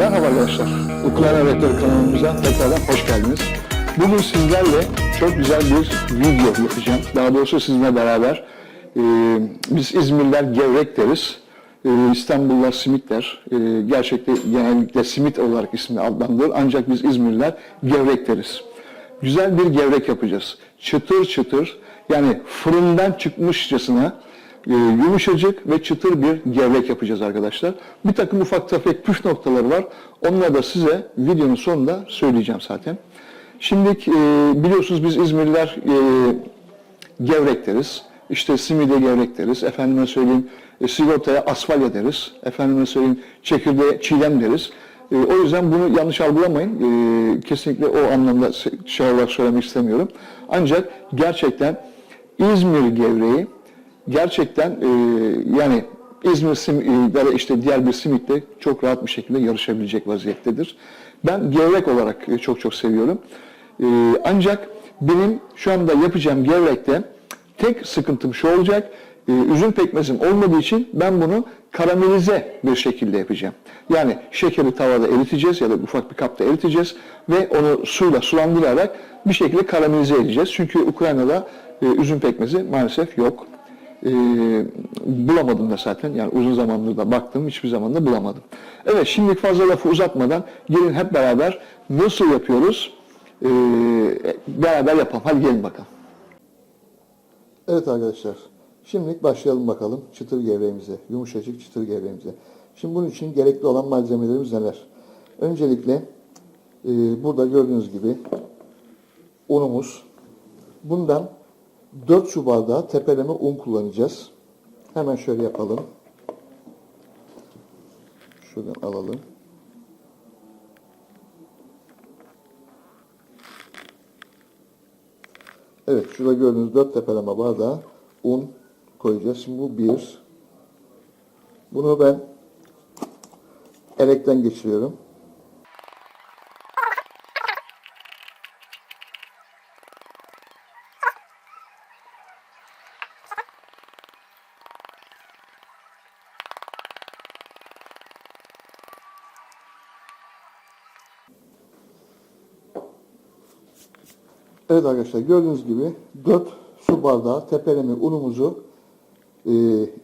Merhaba arkadaşlar. Ukrayna Rektör kanalımıza tekrardan hoş geldiniz. Bugün sizlerle çok güzel bir video yapacağım. Daha doğrusu sizinle beraber. Ee, biz İzmirliler gevrek deriz. Ee, İstanbullular simit der. Ee, gerçekte genellikle simit olarak ismi adlandırılır. Ancak biz İzmirliler gevrek deriz. Güzel bir gevrek yapacağız. Çıtır çıtır yani fırından çıkmışçasına e, yumuşacık ve çıtır bir gevrek yapacağız arkadaşlar. Bir takım ufak tefek püf noktaları var. Onları da size videonun sonunda söyleyeceğim zaten. Şimdi e, biliyorsunuz biz İzmirliler e, gevrek deriz. İşte simide gevrek deriz. Efendime söyleyeyim e, sigortaya asfalya deriz. Efendime söyleyeyim çekirdeğe çiğdem deriz. O yüzden bunu yanlış algılamayın. Kesinlikle o anlamda şey olarak söylemek istemiyorum. Ancak gerçekten İzmir gevreği gerçekten e, yani İzmir sim, e, ve işte diğer bir simitle çok rahat bir şekilde yarışabilecek vaziyettedir. Ben gevrek olarak e, çok çok seviyorum. E, ancak benim şu anda yapacağım gevrekte tek sıkıntım şu olacak. e, üzüm pekmezim olmadığı için ben bunu karamelize bir şekilde yapacağım. Yani şekeri tavada eriteceğiz ya da ufak bir kapta eriteceğiz ve onu suyla sulandırarak bir şekilde karamelize edeceğiz. Çünkü Ukrayna'da e, üzüm pekmezi maalesef yok. E, bulamadım da zaten. Yani uzun zamandır da baktım hiçbir zaman da bulamadım. Evet şimdi fazla lafı uzatmadan gelin hep beraber nasıl yapıyoruz? E, beraber yapalım. Hadi gelin bakalım. Evet arkadaşlar, şimdilik başlayalım bakalım çıtır gevreğimize, yumuşacık çıtır gevreğimize. Şimdi bunun için gerekli olan malzemelerimiz neler? Öncelikle e, burada gördüğünüz gibi unumuz. Bundan 4 su bardağı tepeleme un kullanacağız. Hemen şöyle yapalım. Şuradan alalım. Evet, şurada gördüğünüz dört tepeleme bardağı un koyacağız. Şimdi bu bir. Bunu ben elekten geçiriyorum. Evet arkadaşlar gördüğünüz gibi 4 su bardağı tepeleme unumuzu e,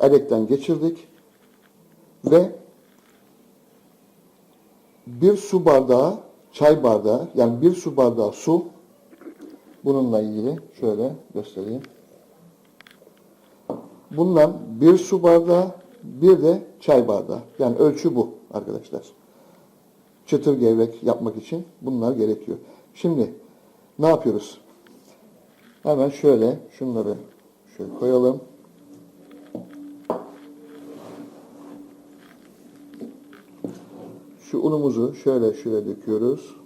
elekten geçirdik. Ve bir su bardağı çay bardağı yani bir su bardağı su bununla ilgili şöyle göstereyim. Bundan bir su bardağı bir de çay bardağı. Yani ölçü bu arkadaşlar. Çıtır gevrek yapmak için bunlar gerekiyor. Şimdi ne yapıyoruz? Hemen şöyle şunları şöyle koyalım. Şu unumuzu şöyle şöyle döküyoruz.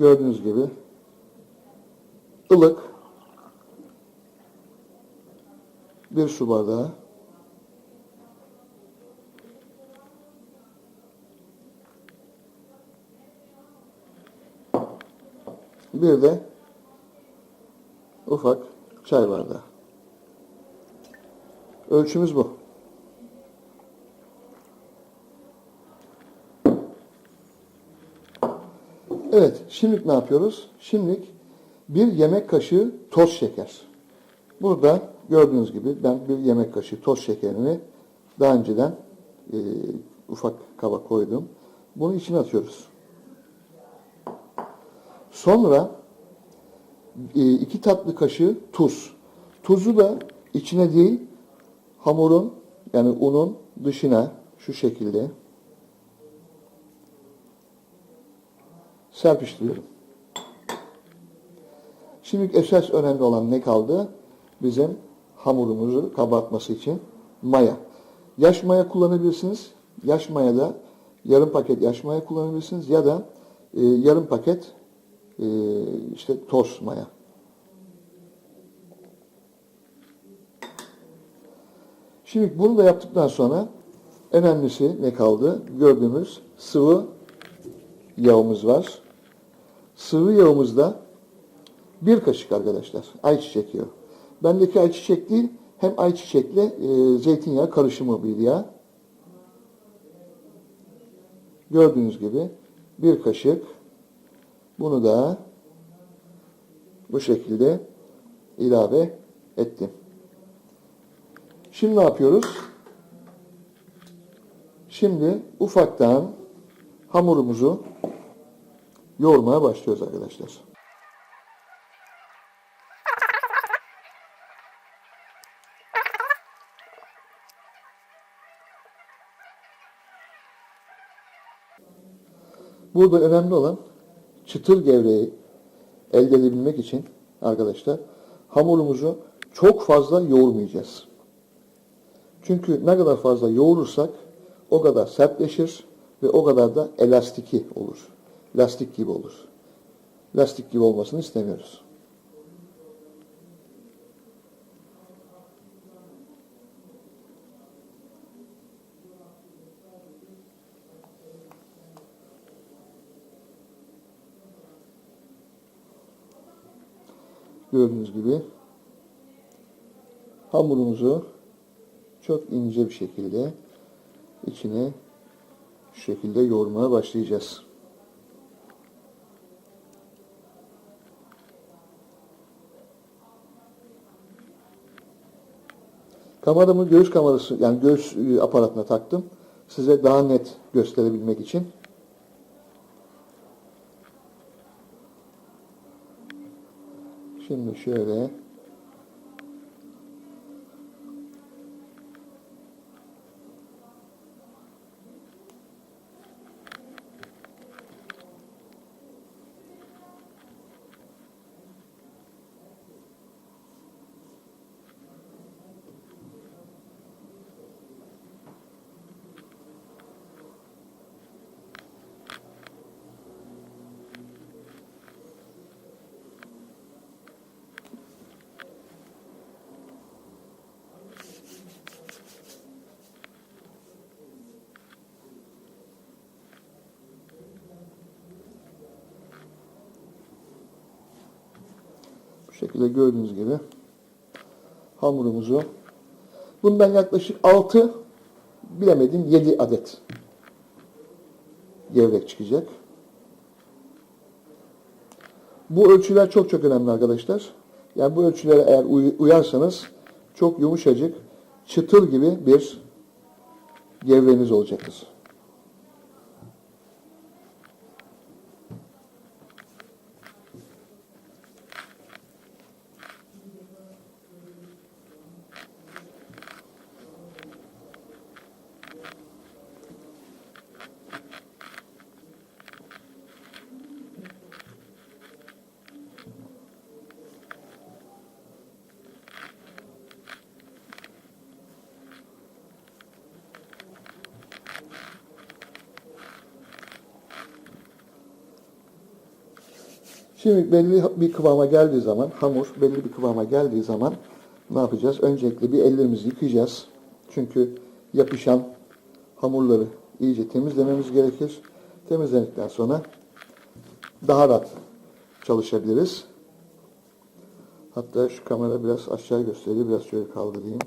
Gördüğünüz gibi ılık bir su bardağı bir de ufak çay bardağı. Ölçümüz bu. Evet, şimdi ne yapıyoruz? Şimdi bir yemek kaşığı toz şeker. Burada gördüğünüz gibi ben bir yemek kaşığı toz şekerini daha önceden e, ufak kaba koydum. Bunu içine atıyoruz. Sonra e, iki tatlı kaşığı tuz. Tuzu da içine değil hamurun yani unun dışına şu şekilde serpiştiriyorum. Şimdi esas önemli olan ne kaldı? Bizim hamurumuzu kabartması için maya. Yaş maya kullanabilirsiniz. Yaş maya da yarım paket yaş maya kullanabilirsiniz ya da e, yarım paket e, işte toz maya. Şimdi bunu da yaptıktan sonra önemlisi ne kaldı? Gördüğümüz sıvı yağımız var. Sıvı yağımızda bir kaşık arkadaşlar ayçiçek yağı. Bendeki ayçiçek değil hem ayçiçekle e, zeytinyağı karışımı bir yağ. Gördüğünüz gibi bir kaşık bunu da bu şekilde ilave ettim. Şimdi ne yapıyoruz? Şimdi ufaktan hamurumuzu yoğurmaya başlıyoruz arkadaşlar. Burada önemli olan çıtır gevreği elde edebilmek için arkadaşlar hamurumuzu çok fazla yoğurmayacağız. Çünkü ne kadar fazla yoğurursak o kadar sertleşir ve o kadar da elastiki olur. Lastik gibi olur. Lastik gibi olmasını istemiyoruz. Gördüğünüz gibi hamurumuzu çok ince bir şekilde içine şu şekilde yoğurmaya başlayacağız. Kameramı göğüs kamerası yani göğüs e, aparatına taktım. Size daha net gösterebilmek için. Şimdi şöyle şekilde gördüğünüz gibi hamurumuzu bundan yaklaşık 6 bilemedim 7 adet gevrek çıkacak. Bu ölçüler çok çok önemli arkadaşlar. Yani bu ölçülere eğer uy- uyarsanız çok yumuşacık, çıtır gibi bir gevreğiniz olacaktır. Şimdi belli bir kıvama geldiği zaman, hamur belli bir kıvama geldiği zaman ne yapacağız? Öncelikle bir ellerimizi yıkayacağız. Çünkü yapışan hamurları iyice temizlememiz gerekir. Temizledikten sonra daha rahat çalışabiliriz. Hatta şu kamera biraz aşağı gösteriyor. Biraz şöyle kaldırayım.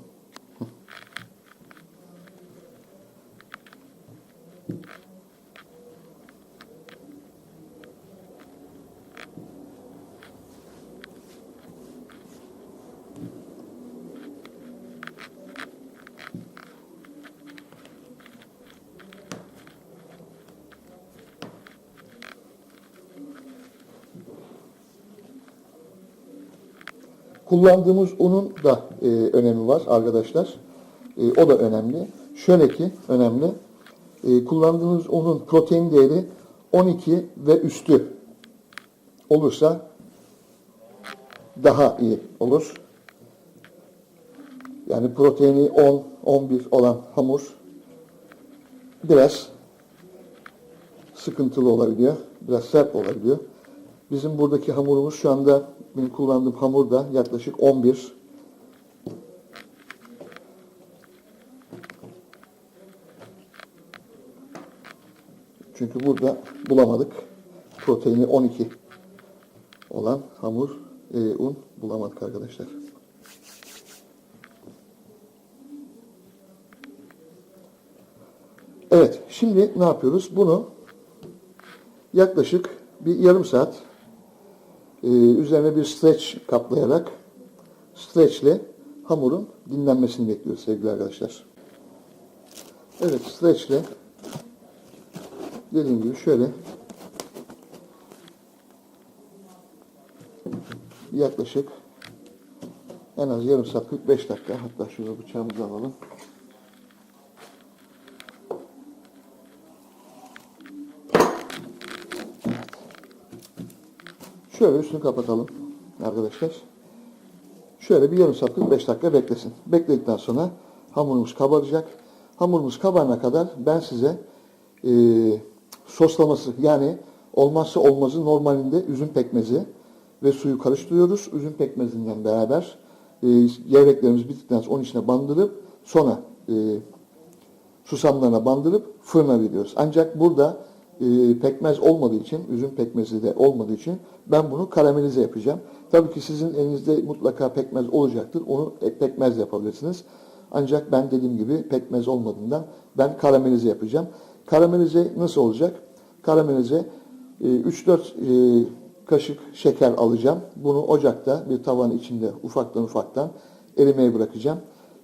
Kullandığımız unun da e, önemi var arkadaşlar. E, o da önemli. Şöyle ki önemli. E, kullandığınız unun protein değeri 12 ve üstü olursa daha iyi olur. Yani proteini 10, 11 olan hamur biraz sıkıntılı olabiliyor. Biraz sert olabiliyor. Bizim buradaki hamurumuz şu anda benim kullandığım hamur da yaklaşık 11 Çünkü burada bulamadık. Proteini 12 olan hamur, e, un bulamadık arkadaşlar. Evet, şimdi ne yapıyoruz? Bunu yaklaşık bir yarım saat e, üzerine bir streç kaplayarak streçle hamurun dinlenmesini bekliyoruz sevgili arkadaşlar. Evet, streçle dediğim gibi şöyle yaklaşık en az yarım saat 45 dakika hatta şurada bıçağımızı alalım. Şöyle üstünü kapatalım arkadaşlar. Şöyle bir yarım saat 45 dakika beklesin. Bekledikten sonra hamurumuz kabaracak. Hamurumuz kabarana kadar ben size e, soslaması yani olmazsa olmazı normalinde üzüm pekmezi ve suyu karıştırıyoruz. Üzüm pekmezinden beraber e, gevreklerimiz bittikten sonra onun içine bandırıp sonra e, susamlarına bandırıp fırına veriyoruz. Ancak burada e, pekmez olmadığı için, üzüm pekmezi de olmadığı için ben bunu karamelize yapacağım. Tabii ki sizin elinizde mutlaka pekmez olacaktır. Onu ek pekmez yapabilirsiniz. Ancak ben dediğim gibi pekmez olmadığından ben karamelize yapacağım. Karamelize nasıl olacak? Karamelize e, 3-4 e, kaşık şeker alacağım. Bunu ocakta bir tavanın içinde ufaktan ufaktan erimeye bırakacağım.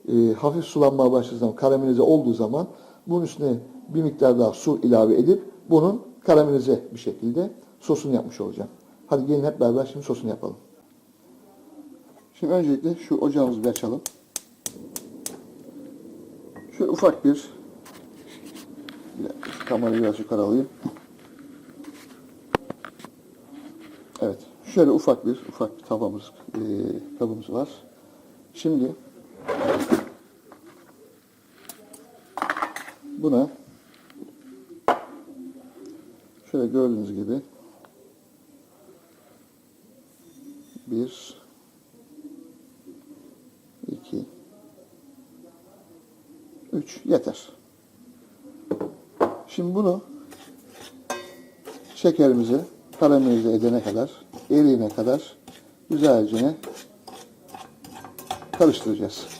E, hafif sulanmaya başladığı zaman karamelize olduğu zaman bunun üstüne bir miktar daha su ilave edip bunun karamelize bir şekilde sosunu yapmış olacağım. Hadi gelin hep beraber şimdi sosunu yapalım. Şimdi öncelikle şu ocağımızı bir açalım. Şöyle ufak bir, bir kamerayı biraz yukarı alayım. Evet. Şöyle ufak bir ufak bir tavamız, e, kabımız var. Şimdi buna şöyle gördüğünüz gibi bir iki üç yeter. Şimdi bunu şekerimizi karamelize edene kadar, eriyene kadar güzelce karıştıracağız.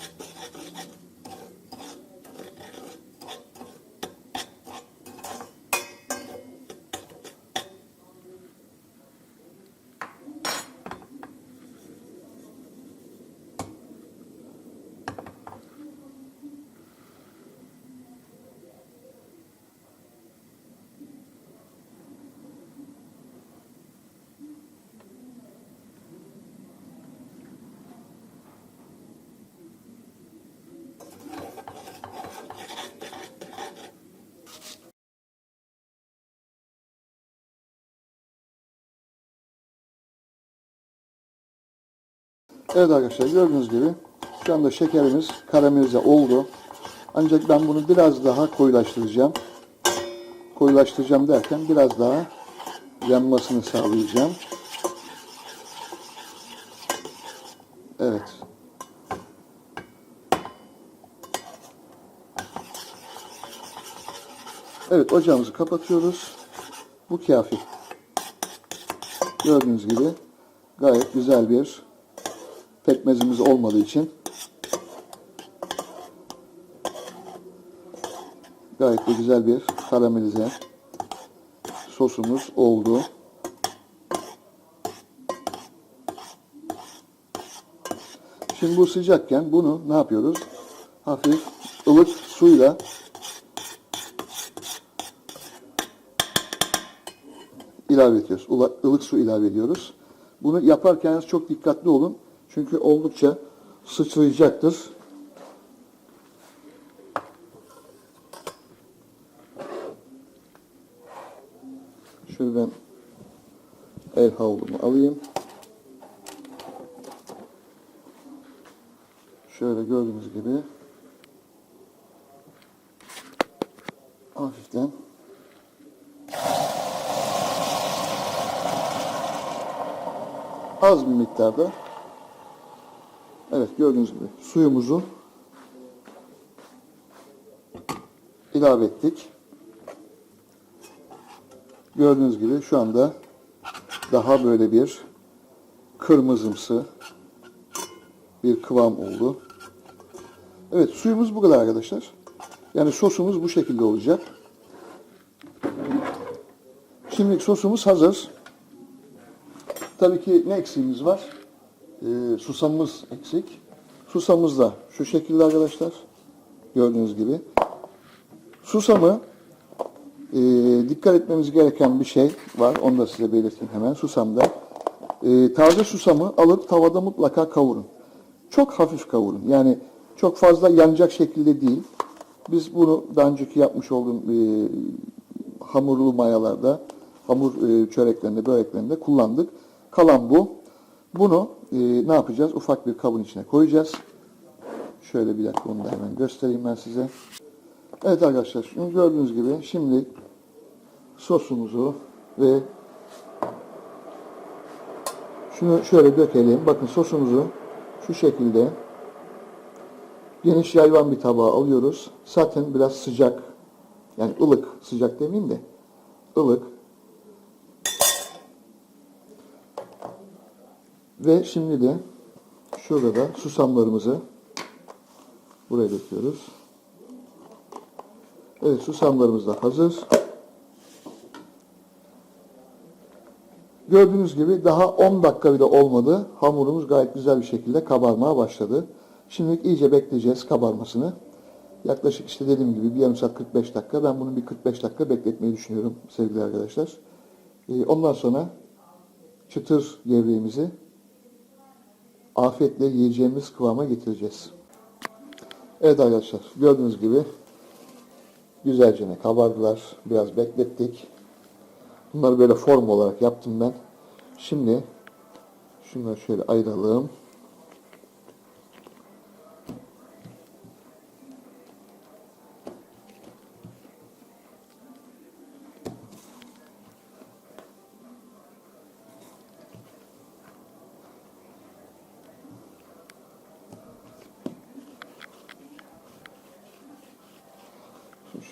Evet arkadaşlar gördüğünüz gibi şu anda şekerimiz karamelize oldu. Ancak ben bunu biraz daha koyulaştıracağım. Koyulaştıracağım derken biraz daha yanmasını sağlayacağım. Evet. Evet ocağımızı kapatıyoruz. Bu kafi. Gördüğünüz gibi gayet güzel bir pekmezimiz olmadığı için gayet de güzel bir karamelize sosumuz oldu. Şimdi bu sıcakken bunu ne yapıyoruz? Hafif ılık suyla ilave ediyoruz. Ula- ılık su ilave ediyoruz. Bunu yaparken çok dikkatli olun. Çünkü oldukça sıçrayacaktır. Ben el havlumu alayım. Şöyle gördüğünüz gibi hafiften az bir miktarda evet gördüğünüz gibi suyumuzu ilave ettik. Gördüğünüz gibi şu anda daha böyle bir kırmızımsı bir kıvam oldu. Evet suyumuz bu kadar arkadaşlar. Yani sosumuz bu şekilde olacak. Şimdi sosumuz hazır. Tabii ki ne eksiğimiz var? Ee, susamımız eksik. Susamımız da şu şekilde arkadaşlar. Gördüğünüz gibi. Susamı e, dikkat etmemiz gereken bir şey var. Onu da size belirteyim hemen. Susamda. E, taze susamı alıp tavada mutlaka kavurun. Çok hafif kavurun. Yani çok fazla yanacak şekilde değil. Biz bunu daha önceki yapmış olduğum e, hamurlu mayalarda, hamur e, çöreklerinde, böreklerinde kullandık. Kalan bu. Bunu e, ne yapacağız? Ufak bir kabın içine koyacağız. Şöyle bir dakika onu da hemen göstereyim ben size. Evet arkadaşlar, şimdi gördüğünüz gibi şimdi sosumuzu ve şunu şöyle dökelim. Bakın sosumuzu şu şekilde geniş yayvan bir tabağa alıyoruz. Zaten biraz sıcak, yani ılık, sıcak demeyeyim de ılık. Ve şimdi de şurada da susamlarımızı buraya döküyoruz. Evet susamlarımız da hazır. Gördüğünüz gibi daha 10 dakika bile olmadı. Hamurumuz gayet güzel bir şekilde kabarmaya başladı. Şimdi iyice bekleyeceğiz kabarmasını. Yaklaşık işte dediğim gibi bir yarım saat 45 dakika. Ben bunu bir 45 dakika bekletmeyi düşünüyorum sevgili arkadaşlar. Ee, ondan sonra çıtır gevreğimizi afiyetle yiyeceğimiz kıvama getireceğiz. Evet arkadaşlar gördüğünüz gibi güzelce kabardılar. Biraz beklettik. Bunları böyle form olarak yaptım ben. Şimdi şunları şöyle ayıralım.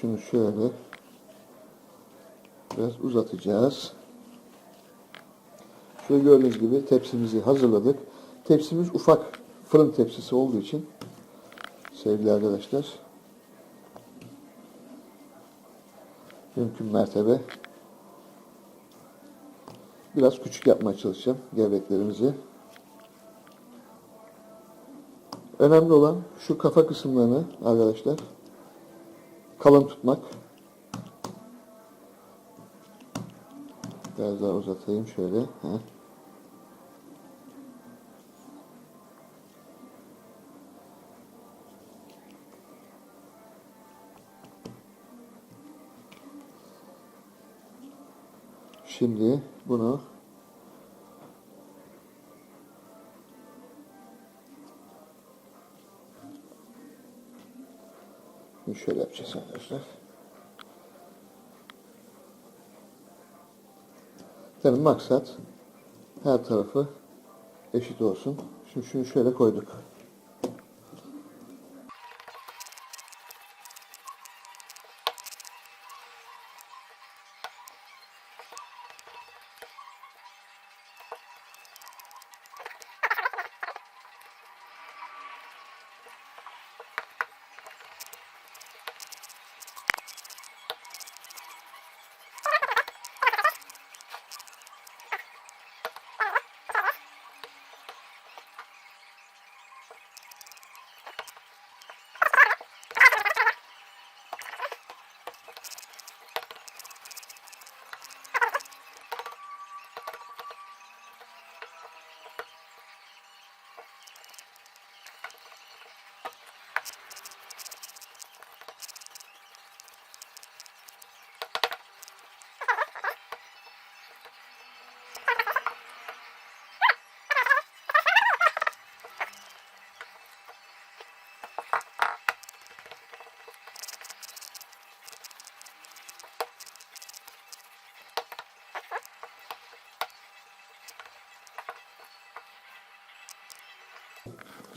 Şunu şöyle biraz uzatacağız. Şöyle gördüğünüz gibi tepsimizi hazırladık. Tepsimiz ufak fırın tepsisi olduğu için sevgili arkadaşlar mümkün mertebe biraz küçük yapmaya çalışacağım gevreklerimizi. Önemli olan şu kafa kısımlarını arkadaşlar kalın tutmak. Biraz daha uzatayım şöyle. Heh. Şimdi bunu şöyle yapacağız arkadaşlar. Yani maksat her tarafı eşit olsun. Şimdi şunu şöyle koyduk.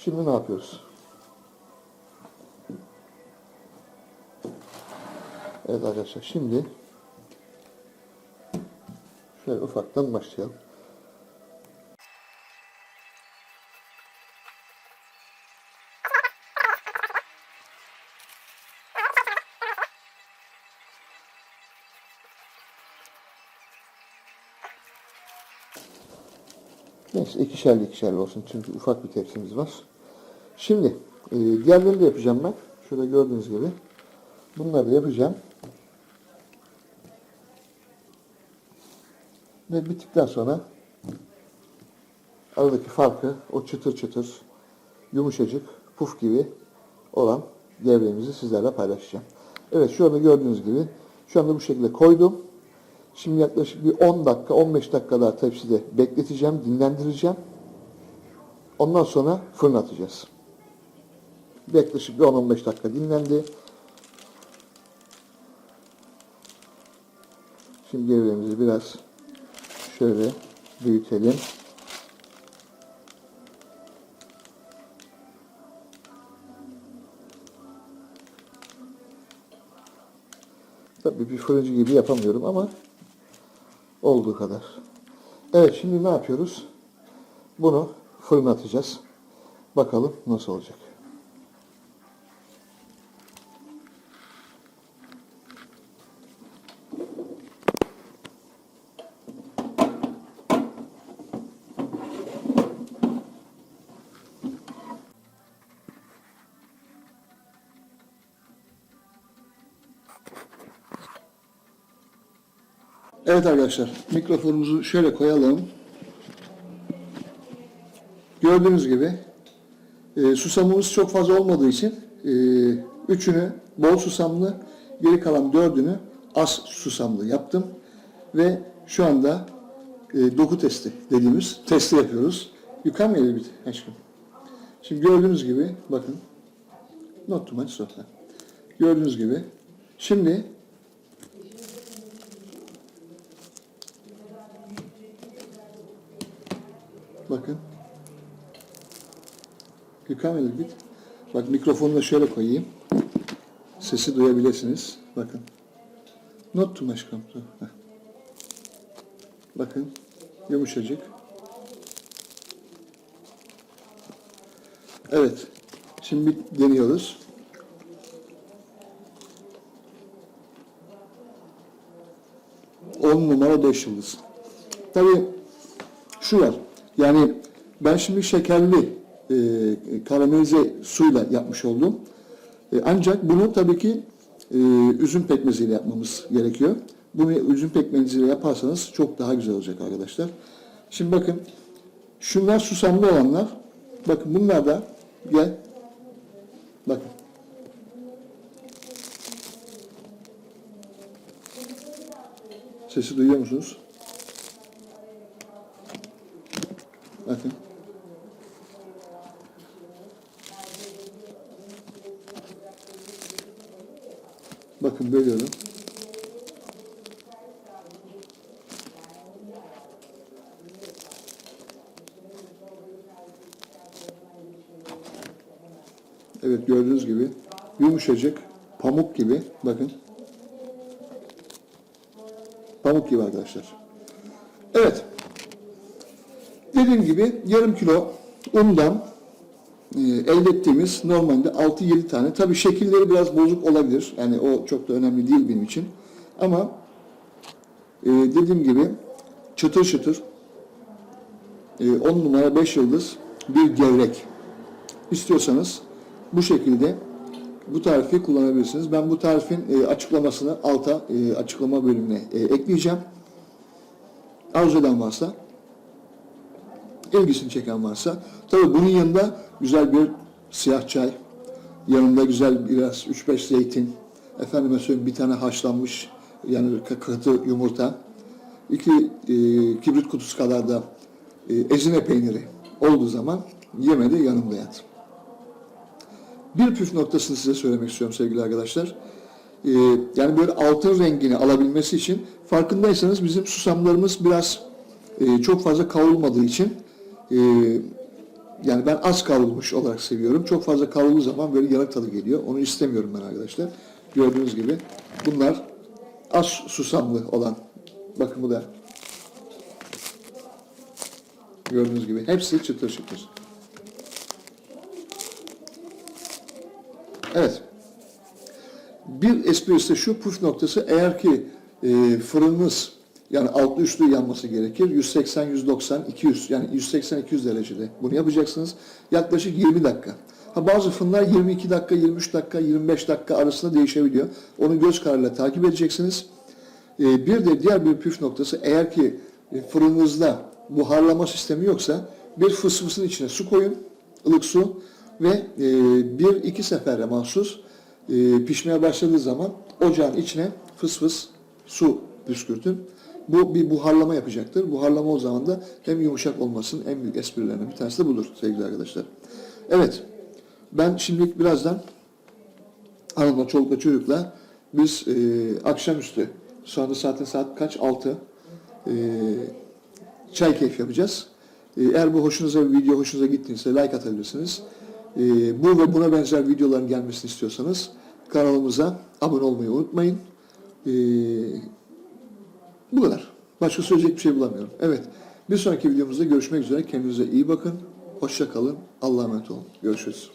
Şimdi ne yapıyoruz? Evet arkadaşlar şimdi Şöyle ufaktan başlayalım. Neyse ikişerli ikişerli olsun çünkü ufak bir tepsimiz var. Şimdi e, diğerlerini de yapacağım ben. Şurada gördüğünüz gibi. Bunları da yapacağım. Ve bittikten sonra aradaki farkı o çıtır çıtır yumuşacık puf gibi olan gevreğimizi sizlerle paylaşacağım. Evet şu anda gördüğünüz gibi şu anda bu şekilde koydum. Şimdi yaklaşık bir 10 dakika 15 dakika daha tepside bekleteceğim, dinlendireceğim. Ondan sonra fırına atacağız. Yaklaşık bir 10-15 dakika dinlendi. Şimdi gevreğimizi biraz şöyle büyütelim. Tabii bir fırıncı gibi yapamıyorum ama olduğu kadar. Evet şimdi ne yapıyoruz? Bunu fırına atacağız. Bakalım nasıl olacak. Evet arkadaşlar, mikrofonumuzu şöyle koyalım. Gördüğünüz gibi e, susamımız çok fazla olmadığı için e, üçünü bol susamlı, geri kalan dördünü az susamlı yaptım. Ve şu anda e, doku testi dediğimiz testi yapıyoruz. Yukan mı bir aşkım? Şimdi gördüğünüz gibi bakın. Not too much sofa. Gördüğünüz gibi. Şimdi Bakın. Velir git. Bak mikrofonu da şöyle koyayım. Sesi duyabilirsiniz. Bakın. Not through. Heh. Bakın. Yumuşacık. Evet. Şimdi deniyoruz. On numara beş yıldız. Tabii şu var. Yani ben şimdi şekerli e, karamelize suyla yapmış oldum. E, ancak bunu tabii ki e, üzüm pekmeziyle yapmamız gerekiyor. Bunu üzüm pekmeziyle yaparsanız çok daha güzel olacak arkadaşlar. Şimdi bakın şunlar susamlı olanlar. Bakın bunlar da gel. Bakın. Sesi duyuyor musunuz? Bakın. Bakın bölüyorum. Evet gördüğünüz gibi yumuşacık pamuk gibi bakın. Pamuk gibi arkadaşlar. Evet. Dediğim gibi yarım kilo undan e, elde ettiğimiz normalde 6-7 tane. Tabii şekilleri biraz bozuk olabilir. Yani o çok da önemli değil benim için. Ama e, dediğim gibi çıtır çıtır e, 10 numara 5 yıldız bir gevrek istiyorsanız bu şekilde bu tarifi kullanabilirsiniz. Ben bu tarifin e, açıklamasını alta e, açıklama bölümüne e, ekleyeceğim. Arzu eden varsa ilgisini çeken varsa. Tabii bunun yanında güzel bir siyah çay, yanında güzel biraz 3-5 zeytin, efendime söyleyeyim bir tane haşlanmış yani katı yumurta, iki e, kibrit kutusu kadar da e, ezine peyniri olduğu zaman yemede yanımda yat. Bir püf noktasını size söylemek istiyorum sevgili arkadaşlar. Ee, yani böyle altın rengini alabilmesi için farkındaysanız bizim susamlarımız biraz e, çok fazla kavrulmadığı için e, yani ben az kavrulmuş olarak seviyorum. Çok fazla kavrulduğu zaman böyle yanık tadı geliyor. Onu istemiyorum ben arkadaşlar. Gördüğünüz gibi bunlar az susamlı olan bakın bu da Gördüğünüz gibi hepsi çıtır çıtır. Evet. Bir esprisi şu püf noktası eğer ki e, fırınınız yani altlı üstlü yanması gerekir. 180, 190, 200 yani 180-200 derecede bunu yapacaksınız. Yaklaşık 20 dakika. Ha, bazı fırınlar 22 dakika, 23 dakika, 25 dakika arasında değişebiliyor. Onu göz kararıyla takip edeceksiniz. E, bir de diğer bir püf noktası eğer ki e, fırınınızda buharlama sistemi yoksa bir fısfısın içine su koyun, ılık su ve e, bir iki sefere mahsus e, pişmeye başladığı zaman ocağın içine fıs fıs su püskürtün. Bu bir buharlama yapacaktır. Buharlama o zaman da hem yumuşak olmasının en büyük esprilerinden bir tanesi de budur sevgili arkadaşlar. Evet, ben şimdilik birazdan hanımla, çolukla, çocukla biz e, akşamüstü, şu anda zaten saat kaç? 6. E, çay keyif yapacağız. E, eğer bu hoşunuza, video hoşunuza gittiyse like atabilirsiniz. E, bu ve buna benzer videoların gelmesini istiyorsanız kanalımıza abone olmayı unutmayın. E, bu kadar. Başka söyleyecek bir şey bulamıyorum. Evet. Bir sonraki videomuzda görüşmek üzere. Kendinize iyi bakın. Hoşça kalın. Allah'a emanet olun. Görüşürüz.